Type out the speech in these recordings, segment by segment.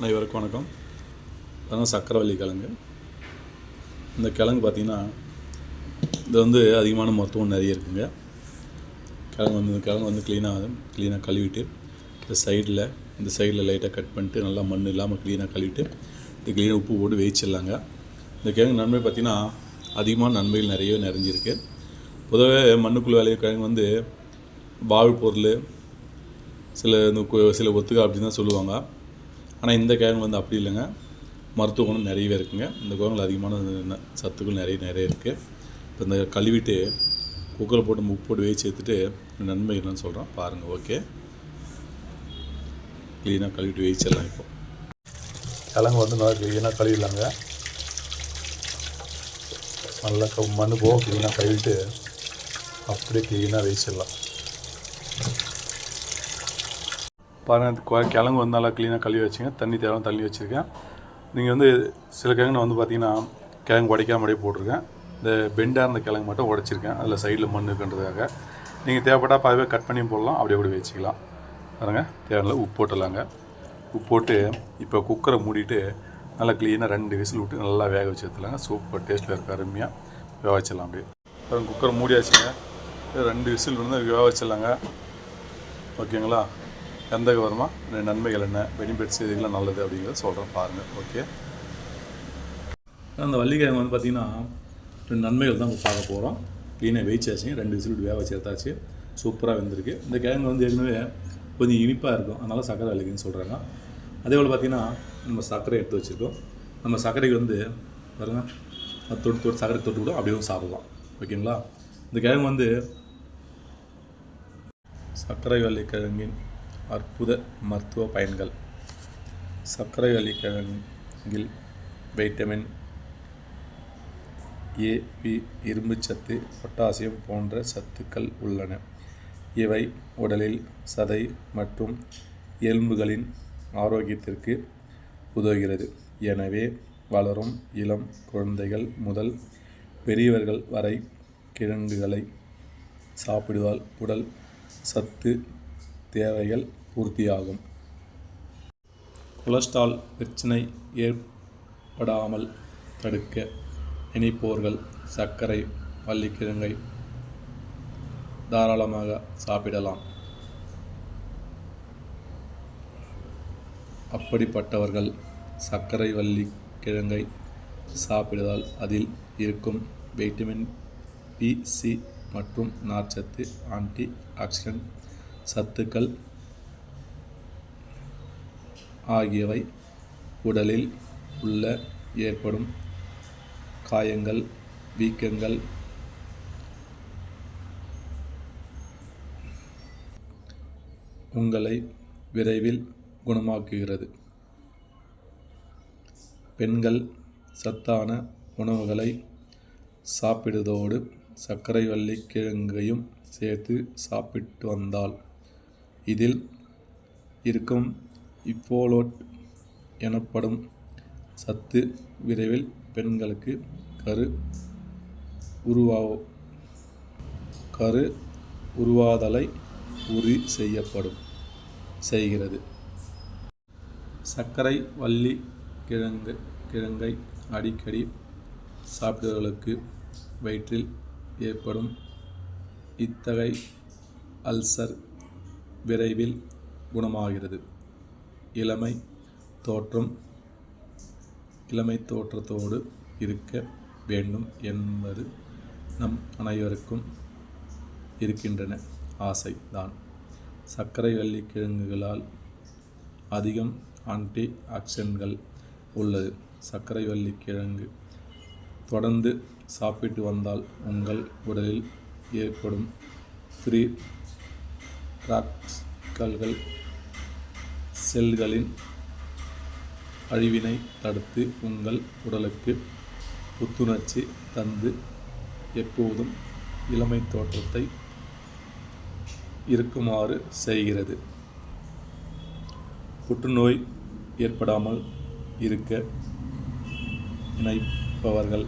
அனைவருக்கும் வணக்கம். அதான் சக்கரவள்ளி கிழங்கு. இந்த கிழங்கு பார்த்திங்கன்னா இது வந்து அதிகமான மருத்துவம் நிறைய இருக்குங்க. கிழங்கு வந்து இந்த கிழங்கு வந்து க்ளீனாக க்ளீனாக கழுவிட்டு இந்த சைடில் இந்த சைடில் லைட்டாக கட் பண்ணிட்டு நல்லா மண் இல்லாமல் க்ளீனாக கழுவிட்டு இந்த க்ளீனாக உப்பு போட்டு வேவிச்சிடலாங்க இந்த கிழங்கு நன்மை பார்த்திங்கன்னா அதிகமான நன்மைகள் நிறையவே நிறைஞ்சிருக்கு. பொதுவாக மண்ணுக்குள்ள விளைய கிழங்கு வந்து வாழ்பொருள் சில இந்த சில ஒத்துக்கா அப்படின்னு தான் சொல்லுவாங்க. ஆனால் இந்த கிழங்கு வந்து அப்படி இல்லைங்க. மருத்துவ குணம் நிறையவே இருக்குங்க. இந்த கிழங்குல அதிகமான சத்துக்கள் நிறைய நிறைய இருக்குது இப்போ இந்த கழுவிட்டு குக்கரில் போட்டு உப்பு போட்டு வேச்சு எடுத்துட்டு நன்மை என்னன்னு சொல்கிறேன் பாருங்கள் ஓகே. க்ளீனாக கழுவிட்டு வேச்சிடலாம் இப்போ. கிழங்கு வந்து நல்லா க்ளீனாக கழுவிடலாங்க. நல்லா க மண் போக க்ளீனாக கழுவிட்டு அப்படியே க்ளீனாக வேச்சிடலாம் பாருங்கள் கிழங்கு வந்து நல்லா க்ளீனாக கழுவி வச்சுங்க. தண்ணி தேவை தள்ளி வச்சுருக்கேன். நீங்கள் வந்து சில கிழங்கு வந்து பார்த்தீங்கன்னா கிழங்கு உடைக்காம அப்படியே போட்டிருக்கேன். இந்த பெண்டாக இருந்த கிழங்கு மட்டும் உடைச்சிருக்கேன். அதில் சைடில் மண் இருக்குன்றதுக்காக. நீங்கள் தேவைப்பட்டால் பாதிவே கட் பண்ணி போடலாம். அப்படியே கூட வச்சுக்கலாம். பாருங்கள் தேவையில்ல உப்பு போட்டுடலாங்க. உப்பு போட்டு இப்போ குக்கரை மூடிட்டு நல்லா க்ளீனாக ரெண்டு விசில் விட்டு நல்லா வேக வச்சு எடுத்துலாங்க சூப்பர் டேஸ்ட்டில் இருக்க அருமையாக வேக வச்சிடலாம் அப்படியே அப்புறம் குக்கரை மூடியாச்சுங்க ரெண்டு விசில் வந்து வேக வச்சிடலாங்க ஓகேங்களா? எந்த நன்மைகள் என்ன? பெனிஃபிட்ஸ் இதுக்கெல்லாம் நல்லது அப்படிங்கிறத சொல்கிறேன் பாருங்கள் ஓகே அந்த வள்ளிக்கிழங்கு வந்து பார்த்திங்கன்னா ரெண்டு நன்மைகள் தான் பார்க்க போகிறோம் க்ளீனாக வெயிச்சாச்சு ரெண்டு விசில் வேக வச்சு எடுத்தாச்சு. சூப்பராக வெந்திருக்கு. இந்த கிழங்கு வந்து ஏற்கனவே கொஞ்சம் இனிப்பாக இருக்கும். அதனால் சர்க்கரை வள்ளிக்குன்னு சொல்கிறாங்க அதே போல் பார்த்திங்கன்னா நம்ம சர்க்கரை எடுத்து வச்சுருக்கோம். நம்ம சர்க்கரைக்கு வந்து பாருங்க தொட்டு தொட்டு சர்க்கரை தொட்டு கூட அப்படியே சாப்பிடலாம். ஓகேங்களா? இந்த கிழங்கு வந்து சர்க்கரை வள்ளிக்கிழங்கின் அற்புத மருத்துவ பயன்கள். சர்க்கரை வள்ளிக்கிழங்கில் வைட்டமின் ஏ பி இரும்புச்சத்து பொட்டாசியம் போன்ற சத்துக்கள் உள்ளன. இவை உடலில் சதை மற்றும் எலும்புகளின் ஆரோக்கியத்திற்கு உதவுகிறது. எனவே வளரும் இளம் குழந்தைகள் முதல் பெரியவர்கள் வரை கிழங்குகளை சாப்பிடுவதால் உடல் சத்து தேவைகள் பூர்த்தியாகும். கொலஸ்ட்ரால் பிரச்சனை ஏற்படாமல் தடுக்க நினைப்போர்கள் சர்க்கரை வள்ளிக்கிழங்கை தாராளமாக சாப்பிடலாம். அப்படிப்பட்டவர்கள் சர்க்கரை வள்ளி கிழங்கை சாப்பிடுவதால் அதில் இருக்கும் வைட்டமின் பி சி மற்றும் நார்ச்சத்து ஆன்டி ஆக்சிடென்ட் சத்துக்கள் ஆகியவை உடலில் உள்ள ஏற்படும் காயங்கள் வீக்கங்கள். உங்களை விரைவில் குணமாக்குகிறது. பெண்கள் சத்தான உணவுகளை சாப்பிடுவதோடு சர்க்கரை வள்ளி கிழங்கையும் சேர்த்து சாப்பிட்டு வந்தால் இதில் இருக்கும் இப்போலோட் எனப்படும் சத்து விரைவில் பெண்களுக்கு கரு உருவாவோ கரு உருவாதலை உறுதி செய்யப்படும் செய்கிறது. சர்க்கரை வள்ளி கிழங்கு கிழங்கை அடிக்கடி சாப்பிடுவர்களுக்கு வயிற்றில் ஏற்படும் இத்தகை அல்சர் விரைவில் குணமாகிறது. இளமை தோற்றம் இளமை தோற்றத்தோடு இருக்க வேண்டும் என்பது நம் அனைவருக்கும் இருக்கின்றன ஆசை தான். சர்க்கரை வள்ளி கிழங்குகளால் அதிகம் ஆன்டி ஆக்சிடென்ட்கள் உள்ளது. சர்க்கரை வள்ளி கிழங்கு தொடர்ந்து சாப்பிட்டு வந்தால் உங்கள் உடலில் ஏற்படும் ஃப்ரீ ராக்ஸ்கல்கள் செல்களின் அழிவினை தடுத்து உங்கள் உடலுக்கு புத்துணர்ச்சி தந்து எப்போதும் இளமை தோற்றத்தை இருக்குமாறு செய்கிறது. புற்றுநோய் ஏற்படாமல் இருக்க நினைப்பவர்கள்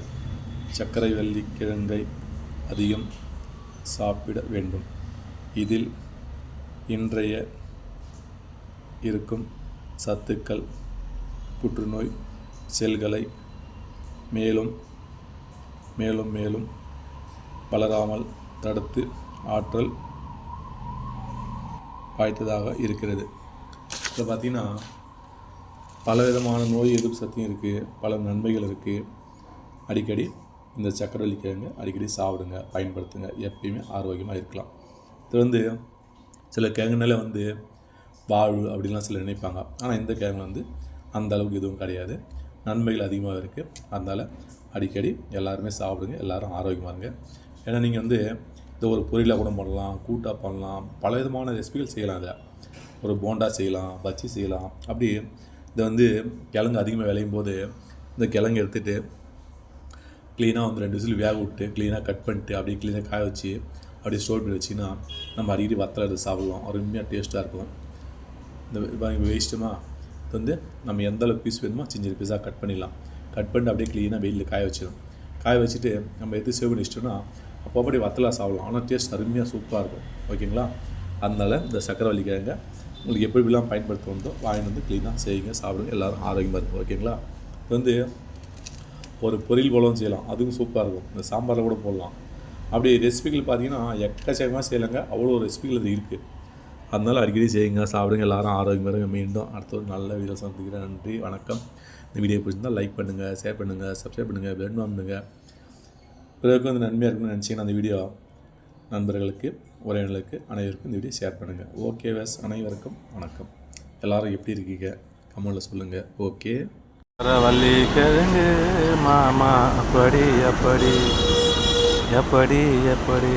சர்க்கரை வள்ளி கிழங்கை அதிகம் சாப்பிட வேண்டும். இதில் இன்றைய இருக்கும். சத்துக்கள் புற்றுநோய் செல்களை மேலும் மேலும் மேலும் வளராமல் தடுத்து ஆற்றல் வாய்த்ததாக இருக்கிறது. இதில் பார்த்தீங்கன்னா பலவிதமான நோய் எதிர்ப்பு சக்தியும் இருக்குது பல நன்மைகள் இருக்குது அடிக்கடி இந்த சக்கரவள்ளி கிழங்கு அடிக்கடி சாப்பிடுங்க பயன்படுத்துங்க. எப்பயுமே ஆரோக்கியமாக இருக்கலாம். இது வந்து சில கிழங்குனால வந்து வாழ்வு அப்படிலாம் சிலர் நினைப்பாங்க. ஆனால் இந்த கிழங்கு வந்து அந்த அளவுக்கு எதுவும் கிடையாது. நன்மைகள் அதிகமாக இருக்குது அதனால் அடிக்கடி எல்லாருமே சாப்பிடுங்க எல்லாரும் ஆரோக்கியமாக இருங்க. ஏன்னா நீங்கள் வந்து இந்த ஒரு பொரியலாக கூட பண்ணலாம் கூட்டாக பண்ணலாம் பல விதமான ரெசிபிகள் செய்யலாம் இதை ஒரு போண்டா செய்யலாம் பஜ்ஜி செய்யலாம். அப்படி இதை வந்து கிழங்கு அதிகமாக விளையும் போது இந்த கிழங்கு எடுத்துகிட்டு க்ளீனாக வந்து ரெண்டு விசில் வேக விட்டு க்ளீனாக கட் பண்ணிட்டு அப்படியே க்ளீனாக காய வச்சு அப்படியே ஸ்டோர் பண்ணி வச்சிங்கன்னா நம்ம அடிக்கடி வத்தலை எடுத்து சாப்பிடலாம். அருமையாக டேஸ்ட்டாக இருக்கும். இந்த வேஸ்ட்டுமா இது வந்து நம்ம எந்த அளவுக்கு பீஸ் வேணுமோ சின்ன பீஸாக கட் பண்ணிடலாம். கட் பண்ணிட்டு அப்படியே க்ளீனாக வெயிலில் காய வச்சிடும் காய வச்சுட்டு நம்ம எது சேவ் பண்ணிச்சிட்டோம்னா அப்போ அப்படியே வத்தலாக சாப்பிடலாம். ஆனால் டேஸ்ட் அருமையாக சூப்பராக இருக்கும். ஓகேங்களா? அதனால் இந்த சக்கரவள்ளி கிழங்க உங்களுக்கு எப்படி எப்படிலாம் பயன்படுத்த வந்தோ வாங்கிட்டு வந்து க்ளீனாக செய்யுங்க சாப்பிடுங்க. எல்லோரும் ஆரோக்கியமாக இருக்கும் ஓகேங்களா? இது வந்து ஒரு பொரியல் போலவும் செய்யலாம். அதுவும் சூப்பராக இருக்கும். இந்த சாம்பாரில் கூட போடலாம். அப்படி ரெசிபிகள் பார்த்தீங்கன்னா எக்கச்சக்கமாக செய்யலைங்க. அவ்வளோ ரெசிபிகள் அது இருக்குது அதனால அடிக்கடி செய்யுங்க சாப்பிடுங்க எல்லாரும் ஆரோக்கியமாக இருங்க. மீண்டும் அடுத்த ஒரு நல்ல வீடியோ சந்திக்கிறேன். நன்றி வணக்கம். இந்த வீடியோ பிடிச்சிருந்தால் லைக் பண்ணுங்கள் ஷேர் பண்ணுங்கள் சப்ஸ்கிரைப் பண்ணுங்கள் பெல் பண்ணுங்கள் பிறகு வந்து நன்மையாக இருக்குன்னு நினச்சிங்கன்னா அந்த வீடியோ நண்பர்களுக்கு உறவினர்களுக்கு அனைவருக்கும் இந்த வீடியோ ஷேர் பண்ணுங்கள் ஓகே வேஸ் அனைவருக்கும் வணக்கம். எல்லாரும் எப்படி இருக்கீங்க? கமெண்டில் சொல்லுங்கள் ஓகே வள்ளி கிழங்கு மாமா அப்படி அப்படி. எப்படி எப்படி.